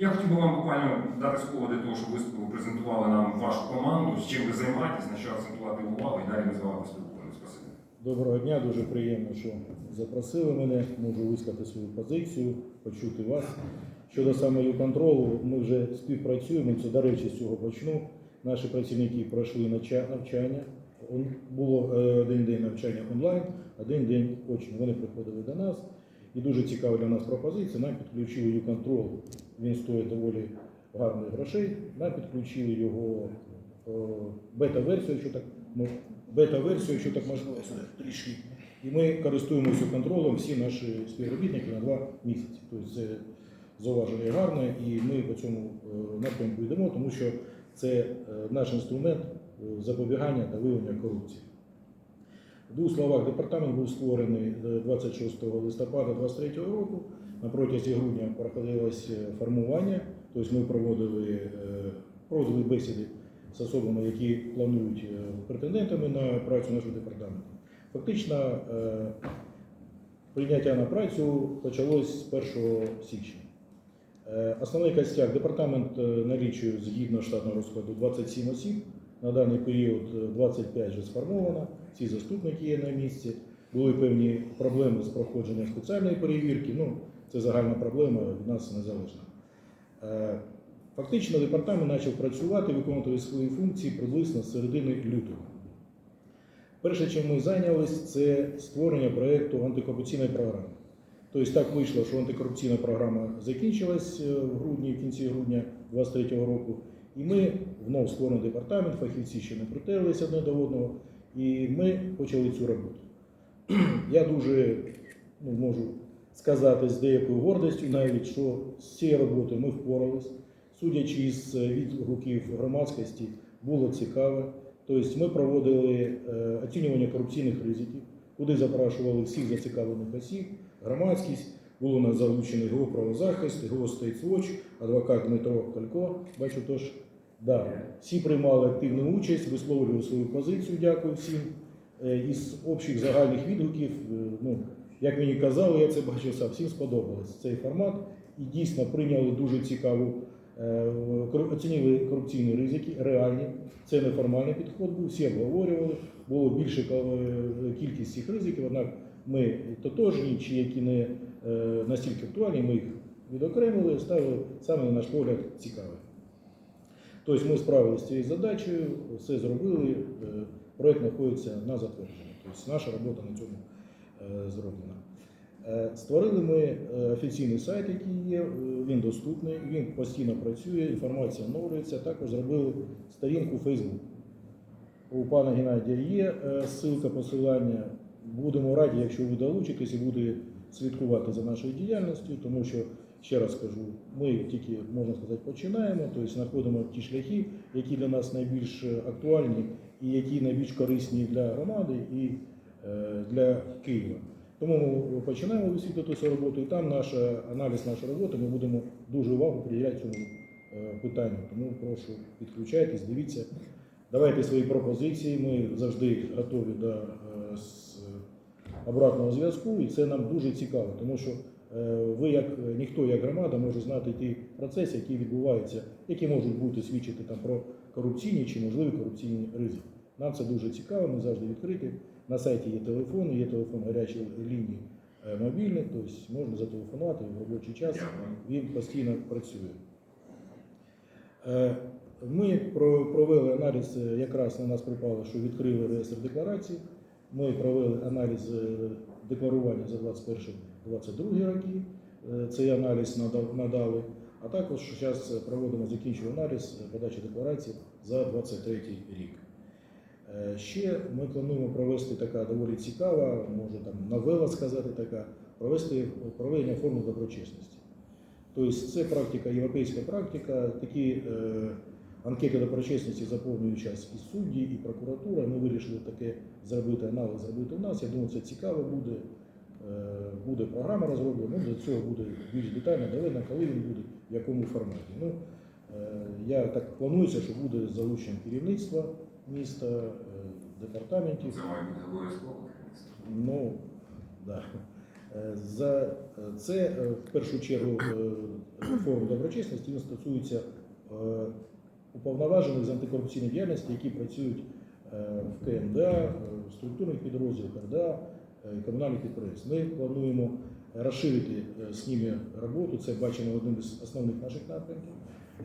Я хотів би вам буквально дати слово для того, щоб ви презентували нам вашу команду, з чим ви займаєтесь, на що акцентувати увагу, і далі ми з вами поспілкуємося. Спасибі. Доброго дня, дуже приємно, що запросили мене. Можу висказати свою позицію, почути вас. Щодо саме контролу, ми вже співпрацюємо. Це, до речі, з цього почну. Наші працівники пройшли навчання. Було е, один день навчання онлайн, один день очно. Вони приходили до нас. І дуже цікава для нас пропозиція. Нам підключили U-Control. Він стоїть доволі гарних грошей. Нам підключили його е, бета-версію, якщо так бета-версію, якщо так можливо, трішки. І ми користуємося контролем всі наші співробітники на два місяці. Тобто це зауваження гарне, і ми по цьому е, напрямку йдемо, тому що це е, наш інструмент запобігання та виявлення корупції. В двох словах, департамент був створений е, 26 листопада 2023 року. На протязі грудня проходилось е, формування, тобто ми проводили, проводили бесіди з особами, які планують е, претендентами на працю нашого департаменту. Фактично, е, прийняття на працю почалось з 1 січня. Е, Основний костяк департамент налічує згідно штатного розкладу 27 осіб. На даний період е, 25 вже сформовано, всі заступники є на місці. Були певні проблеми з проходженням спеціальної перевірки. Ну, це загальна проблема від нас незалежна. Е, Фактично, департамент почав працювати, виконувати свої функції приблизно з середини лютого. Перше, чим ми зайнялись, це створення проєкту антикорупційної програми. Тобто так вийшло, що антикорупційна програма закінчилась е, в грудні, в кінці грудня 2023 року. І ми вновь створений департамент, фахівці ще не притерлися одне до одного, і ми почали цю роботу. Я дуже ну, можу сказати з деякою гордістю навіть, що з цією роботою ми впорались. Судячи з відгуків громадськості, було цікаво. Тобто ми проводили е, оцінювання корупційних ризиків, куди запрошували всіх зацікавлених осіб, громадськість. Було у нас залучений ГО правозахист, ГО State адвокат Дмитро Калько. Бачу, тож да, всі приймали активну участь, висловлювали свою позицію. Дякую всім. Е, Із общих загальних відгуків, е, ну, як мені казали, я це бачив сам, всім сподобався цей формат і дійсно прийняли дуже цікаву, е, оцінили корупційні ризики, реальні. Це неформальний підход був, всі обговорювали, було більше кількість цих ризиків, однак ми тотожні, чи які не настільки актуальні, ми їх відокремили, ставили саме на наш погляд цікаві. Тобто ми справилися з цією задачею, все зробили, е, проєкт знаходиться на затвердженні. Тобто наша робота на цьому е, зроблена. Е, Створили ми офіційний сайт, який є, він доступний, він постійно працює, інформація оновлюється. Також зробили сторінку Facebook. У пана Геннадія є ссылка, посилання. Будемо раді, якщо ви долучитесь і будете слідкувати за нашою діяльністю, тому що, ще раз кажу, ми тільки, можна сказати, починаємо, тобто знаходимо ті шляхи, які для нас найбільш актуальні і які найбільш корисні для громади і е, для Києва. Тому ми починаємо висвітлювати цю роботу, і там наш аналіз нашої роботи ми будемо дуже увагу приділяти цьому е, питанню. Тому прошу підключайтесь, дивіться, давайте свої пропозиції. Ми завжди готові до е, обратного зв'язку, і це нам дуже цікаво, тому що е, ви, як е, ніхто, як громада, може знати ті процеси, які відбуваються, які можуть бути свідчити там про корупційні чи можливі корупційні ризики. Нам це дуже цікаво, ми завжди відкриті. На сайті є телефон, є телефон гарячої лінії е, мобільний, тобто можна зателефонувати в робочий час. Він постійно працює. Е, Ми провели аналіз, е, якраз на нас припало, що відкрили реєстр декларацій. Ми провели аналіз е, декларування за 21-22 роки. Е, Цей аналіз надали. А також зараз проводимо закінчуємо аналіз подачі декларацій за 23 рік. Е, Ще ми плануємо провести така доволі цікава, може там новела сказати така, провести проведення форми доброчесності. Тобто це практика, європейська практика. Такі е, анкети доброчесності заповнюють час і судді, і прокуратура. Ми вирішили таке зробити аналіз, зробити у нас. Я думаю, це цікаво буде. Е, буде програма розроблена, ну, до цього буде більш детально доведено, коли він буде, в якому форматі. Ну, е, я так планується, що буде з залученням керівництва міста, е, департаментів. Це має бути обов'язково. Ну, да. За це в першу чергу форум доброчесності він стосується уповноважених з антикорупційної діяльності, які працюють в КМДА, в структурних підрозділах РДА, комунальних підприємств. Ми плануємо розширити е, з ними роботу. Це бачимо одним із основних наших напрямків,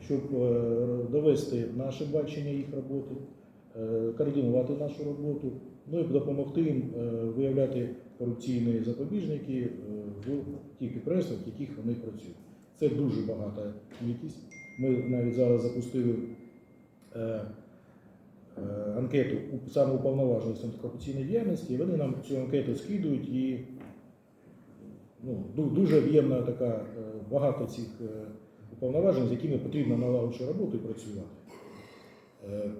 щоб е, довести наше бачення їх роботи, е, координувати нашу роботу, ну і допомогти їм е, виявляти корупційні запобіжники е, в тих підприємствах, в яких вони працюють. Це дуже багата кількість. Ми навіть зараз запустили е, е, анкету у саме уповноважених антикорупційної діяльності, і вони нам цю анкету скидують і ну, дуже об'ємна така е, багато цих е, уповноважень, з якими потрібно налагодити роботу і працювати. Е,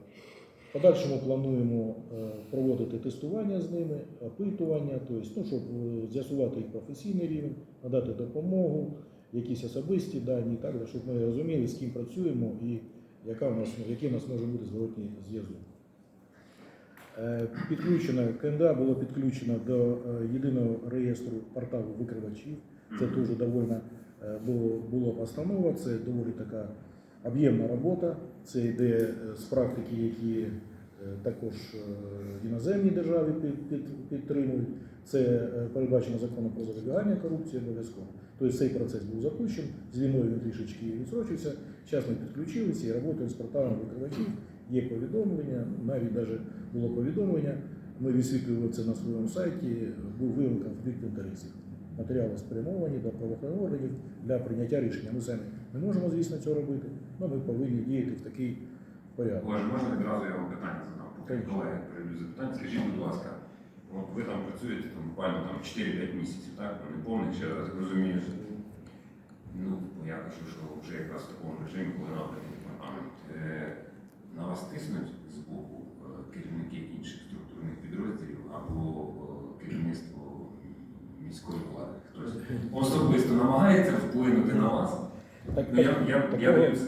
В подальшому плануємо е, проводити тестування з ними, опитування, тобто, ну, щоб е, з'ясувати їх професійний рівень, надати допомогу, якісь особисті дані, так, щоб ми розуміли, з ким працюємо і яка у нас, який у нас може бути зворотній зв'язок. Е, Підключено, КНДА було підключено до е, єдиного реєстру порталу викривачів. Це дуже доволі е, було, було постанова, це доволі така об'ємна робота. Це йде з практики, які також іноземні держави під, під, підтримують. Це передбачено законом про запобігання корупції обов'язково. Тобто цей процес був запущений, з війною він трішечки відсрочився. Зараз ми підключилися і працюємо з порталом викривачів. Є повідомлення, навіть навіть було повідомлення. Ми висвітлювали це на своєму сайті. Був виявлений конфлікт інтересів. Матеріали спрямовані до правоохоронних органів для прийняття рішення. Ми самі не можемо, звісно, цього робити, але ми повинні діяти в такий порядок. Боже, можна відразу я вам питання задам? Колеги перейдуть запитання. Скажіть, будь ласка, от ви там працюєте там, буквально там 4-5 місяців, так? Ну, не повних, ще раз. Ну, я кажу, що вже якраз в такому режимі, коли набраний департамент. Е, На вас тиснуть з боку е, керівники інших структурних підрозділів або е, керівництво міської влади. Хтось особисто намагається вплинути на вас. Так, Ну, я, я, я, такого-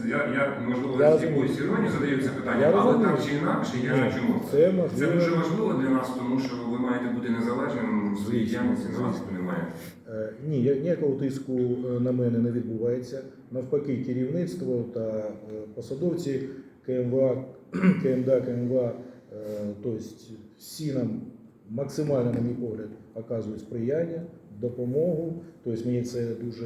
я, я, можливо, Я з якоюсь іронією задаю це питання, але так чи інакше, я Ні, чому? це. Це дуже важливо для нас, тому що маєте бути незалежним в своїй діяльності, на вас немає. Е, Ні, я- ніякого тиску е, на мене не відбувається. Навпаки, керівництво та е, посадовці КМВА, КМДА, КМВА, тобто всі нам максимально, на мій погляд, оказують сприяння, допомогу. Тобто мені це дуже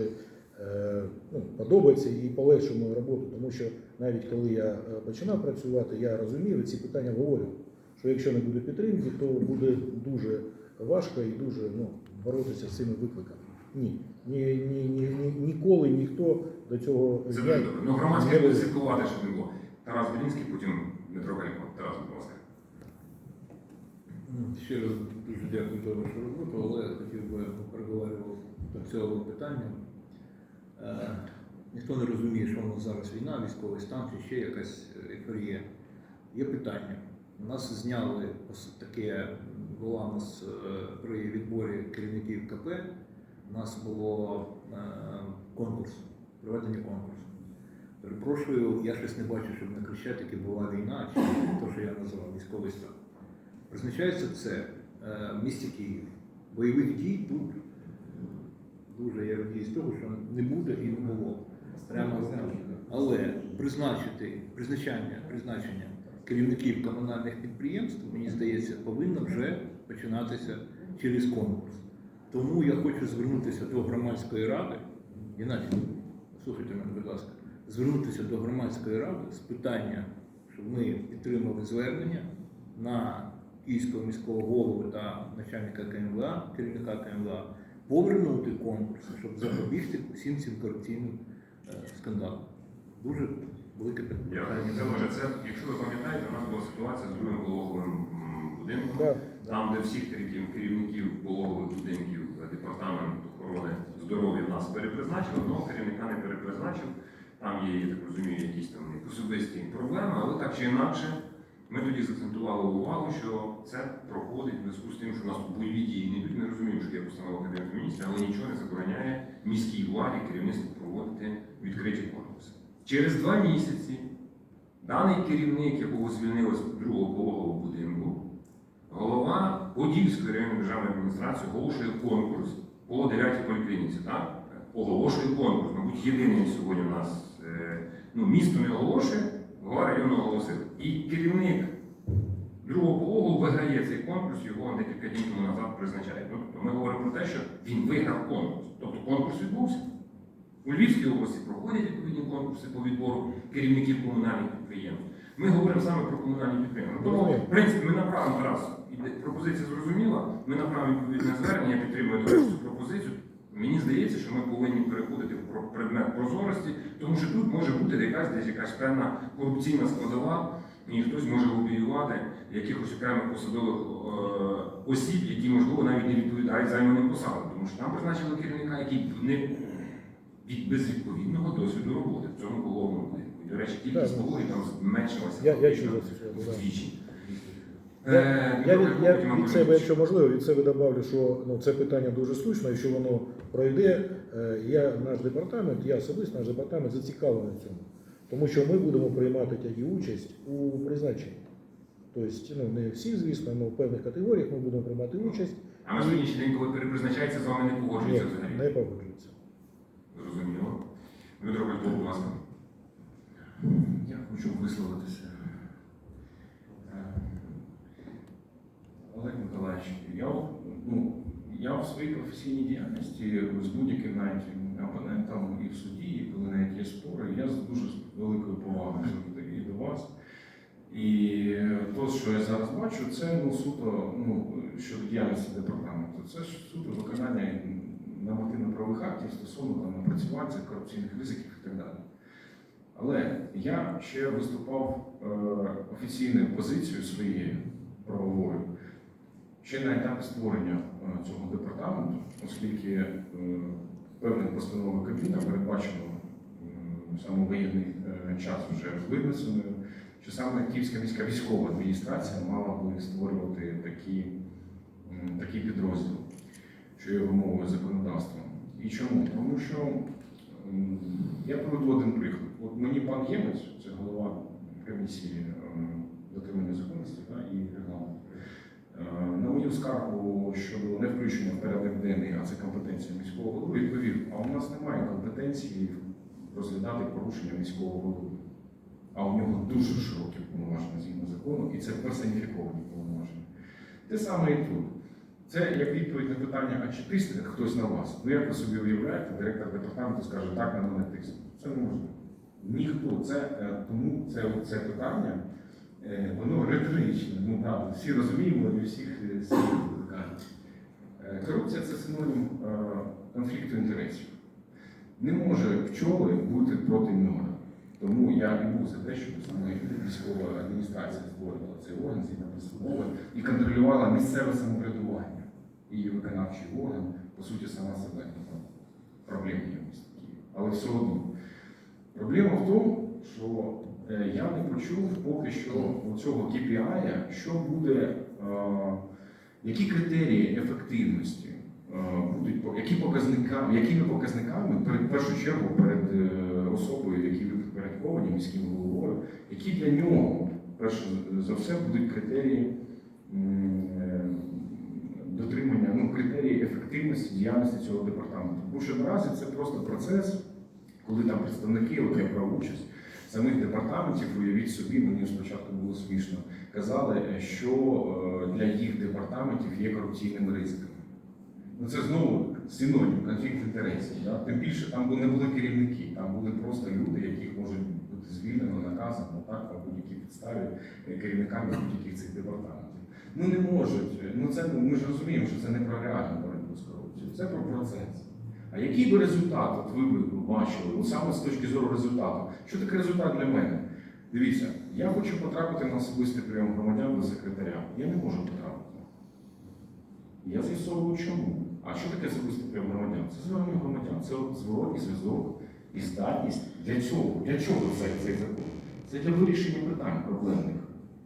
е, ну, подобається і полегшує мою роботу, тому що навіть коли я е, починав працювати, я розумів і ці питання говорив, що якщо не буде підтримки, то буде дуже важко і дуже ну, боротися з цими викликами. Ні, ні, ні, ні, ні, ніколи ніхто до цього Це дуже добре. Ну, громадське буде слідкувати, щоб не було. Тарас Білінський, потім Дмитро Каліко. Тарас, будь ласка. Ще раз дуже дякую за вашу роботу, але хотів би проговорював до цього питання. Е, ніхто не розуміє, що у нас зараз війна, військовий стан чи ще якась ейфорія. Є питання. У нас зняли таке, була у нас е, при відборі керівників КП, у нас було е, конкурс, проведення конкурсу. Перепрошую, я щось не бачу, щоб на Хрещатикі була війна, чи те, що я назвав військовий стан. Призначається це е, в місті Київ. Бойових дій тут дуже я радію з того, що не буде і не було. Прямо. Але призначити призначення, призначення керівників комунальних підприємств, мені здається, повинно вже починатися через конкурс. Тому я хочу звернутися до громадської ради. Геннадій, слухайте мене, будь ласка, звернутися до громадської ради з питання, щоб ми підтримали звернення на Київського міського голову та начальника КМВА, керівника КМВА, повернути конкурс, щоб запобігти всім цим корупційним е, скандалам. Дуже велике питання. Це може, це, якщо ви пам'ятаєте, у нас була ситуація з другим пологовим будинком. Да. Там, де всіх керів- керівників пологових будинків е, департамент охорони здоров'я нас перепризначив, одного керівника не перепризначив. Там є, я так розумію, якісь там особисті проблеми, але так чи інакше, ми тоді закцентували увагу, що це проходить в зв'язку з тим, що у нас бойові дії не йдуть. Ми розуміємо, що є постанова Кабінету міністрів, але нічого не забороняє міській владі керівництву проводити відкриті конкурси. Через два місяці даний керівник, якого звільнили з другого пологового будинку, голова Подільської районної державної адміністрації оголошує конкурс по 9 поліклініці, так? Оголошує конкурс. Мабуть, єдиний сьогодні у нас е, ну, місто не оголошує, голова району оголосив. І керівник другого пологу виграє цей конкурс, його декілька днів тому назад призначають. Ну, тобто ми говоримо про те, що він виграв конкурс. Тобто конкурс відбувся. У Львівській області проходять відповідні конкурси по відбору керівників комунальних підприємств. Ми говоримо саме про комунальні підприємства. Тому, в принципі, ми направимо іде- Пропозиція зрозуміла, ми направимо відповідне звернення, я підтримую цю пропозицію. Мені здається, що ми повинні переходити в предмет прозорості, тому що тут може бути якась десь якась певна корупційна складова, і хтось може лобіювати якихось окремих посадових е, осіб, які, можливо, навіть не відповідають займаним посадам. Тому що там призначили керівника, який не від безвідповідного досвіду роботи в цьому пологовому будинку. До речі, кількість пологів там зменшилася. Я, я вдвічі. Я, Е, я, від, я від себе, якщо можливо, від себе добавлю, що ну, це питання дуже слушно, якщо воно пройде, е, я, наш департамент, я особисто наш департамент зацікавлений в цьому. Тому що ми будемо приймати тоді участь у призначенні. Тобто, ну, не всі, звісно, але в певних категоріях ми будемо приймати участь. А на сьогоднішній день, коли перепризначається, з вами не погоджується взагалі. не погоджується. Зрозуміло. Дмитро Калько, будь ласка. Я хочу висловитися. Е, Олег Миколаївич, я, ну, я в своїй професійній діяльності з будь-яким навіть опонентом і в суді, і коли навіть є спори, я з дуже великою повагою і до вас. І те, що я зараз бачу, це ну, суто ну, щодо діяльності департаменту. Це суто виконання нормативно-правових актів стосовно там, напрацювань корупційних ризиків і так далі. Але я ще виступав е, офіційною позицією своєю правовою ще на етапі створення е, цього департаменту, оскільки е, певних постанови Кабміна передбачено е, саме воєнний е, час вже винесеною, що саме Київська міська військова адміністрація мала би створювати такі, м, такий підрозділ, що є вимогою законодавства. І чому? Тому що я приведу один приклад. От мені пан Ємець, це голова комісії е, дотримання законності та, і регламенту, е, на мою скаргу щодо не включення в порядок денний, а це компетенція міського голови, відповів, а у нас немає компетенції розглядати порушення міського голови. А у нього дуже широкі повноваження згідно закону, і це персоніфіковані повноваження. Те саме і тут. Це як відповідь на питання, а чи тисне хтось на вас? Ну як ви собі уявляєте, директор департаменту скаже, так на мене тисне. Це не можна. Ніхто. Це, е, тому це, це питання, е, воно риторичне. Ну, да, всі розуміємо, і всіх е, кажуть. Корупція це синонім конфлікту інтересів. Не може пчоли бути проти меда. Тому я і був за те, щоб саме військова адміністрація створювала цей орган згідно постанови і контролювала місцеве самоврядування. І виконавчий орган, по суті, сама себе ну, там, проблеми є місті Києві. Але все одно. Проблема в тому, що е, я не почув поки що цього KPI, що буде, е, які критерії ефективності е, будуть, які показниками, якими показниками в першу чергу перед особою, які підпорядковані міським головою, які для нього перше за все будуть критерії дотримання, ну, критерії ефективності діяльності цього департаменту. Тому що наразі це просто процес, коли там представники, от я брав участь, самих департаментів, уявіть собі, мені спочатку було смішно, казали, е, що е, для їх департаментів є корупційними ризиками. Ну це знову синонім, конфлікт інтересів. Да? Тим більше там не були керівники, там були просто люди, яких можуть бути звільнено, наказано так, по будь-якій підставі е, керівниками будь-яких цих департаментів. Ну не можуть. Ну це ми ж розуміємо, що це не про реальну боротьбу з корупцією, це про процес. А який би результат от ви б бачили, ну саме з точки зору результату? Що таке результат для мене? Дивіться, я хочу потрапити на особистий прийом громадян до секретаря. Я не можу потрапити. Я з'ясовую чому. А що таке особистий прийом громадян? Це звернення громадян, це от зворотній зв'язок і здатність. Для чого? Для чого цей, цей закон? Це для вирішення питань проблемних.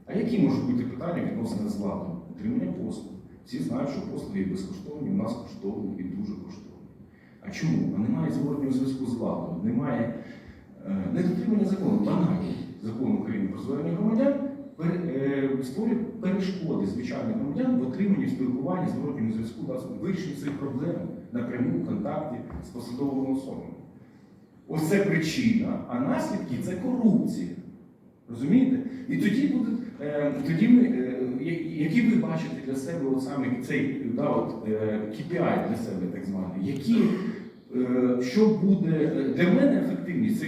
А які можуть бути питання відносно з владою? Отримання послуг. Всі знають, що послуги безкоштовні, у нас коштовні і дуже коштовні. А чому? А немає зворотнього зв'язку з владою, немає е, недотримання закону, банально закону України про звернення громадян е, створює перешкоди звичайних громадян в отриманні в спілкуванні, зворотньому зв'язку, да, вирішенні своїх проблем. напряму в контакті з посадовими особами. Оце причина, а наслідки це корупція. Розумієте? І тоді будуть, тоді ми, е, які ви бачите для себе саме цей да, от, е, KPI для себе, так званий, які, е, що буде для мене ефективність,